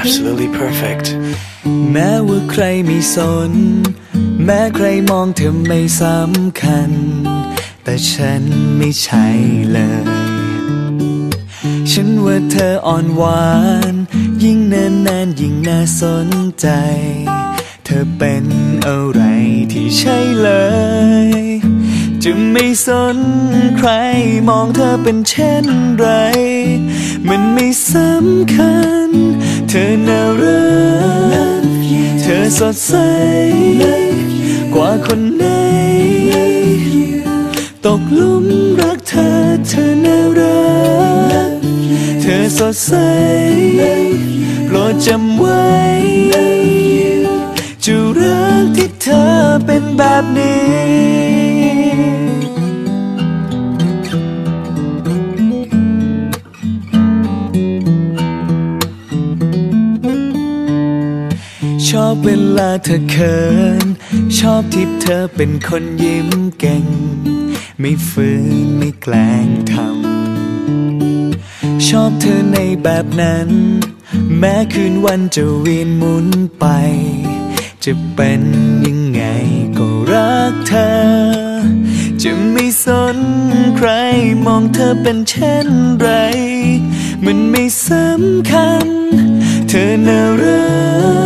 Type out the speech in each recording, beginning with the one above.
absolutely perfect. แม้ว่าใครไม่สน แม้ใครมองเธอไม่สำคัญ แต่ฉันไม่ใช่เลย ฉันว่าเธออ่อนหวาน ยิ่งนานนานยิ่งน่าสนใจ เธอเป็นอะไรที่ใช่เลย จะไม่สนใครมองเธอเป็นเช่นไร มันไม่สำคัญ เธอน่ารัก เธอสดใส กว่าคนไหน ตกลุมรักเธอ เธอน่ารัก เธอสดใส โปรดจำไว้ จะรักที่เธอเป็นแบบนี้ ชอบเวลาเธอเขิน ชอบที่เธอเป็นคนยิ้มเก่ง ไม่ฝืนไม่แกล้งทำ ชอบเธอในแบบนั้น แม้คืนวันจะเวียนหมุนไป จะเป็นยังไงก็รักเธอ จะไม่สนใครมองเธอเป็นเช่นไร มันไม่สำคัญ เธอน่ารัก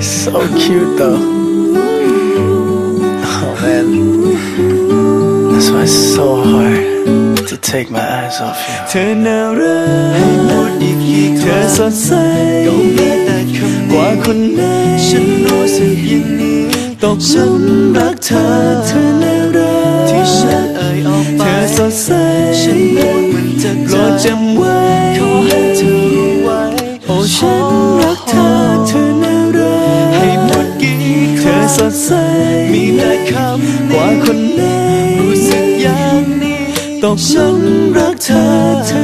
So cute though. Oh man, that's why it's so hard to take my eyes off you. เธอน่ารักให้พูดอีกกี่เธอสดใสกว่าคนไหนฉันรู้สึกอย่างนี้ตกหลุมรักเธอ ใส มีแต่คำกว่าคนไหนรู้สึกอย่างนี้ตกหลุมรักเธอเธอน่ารัก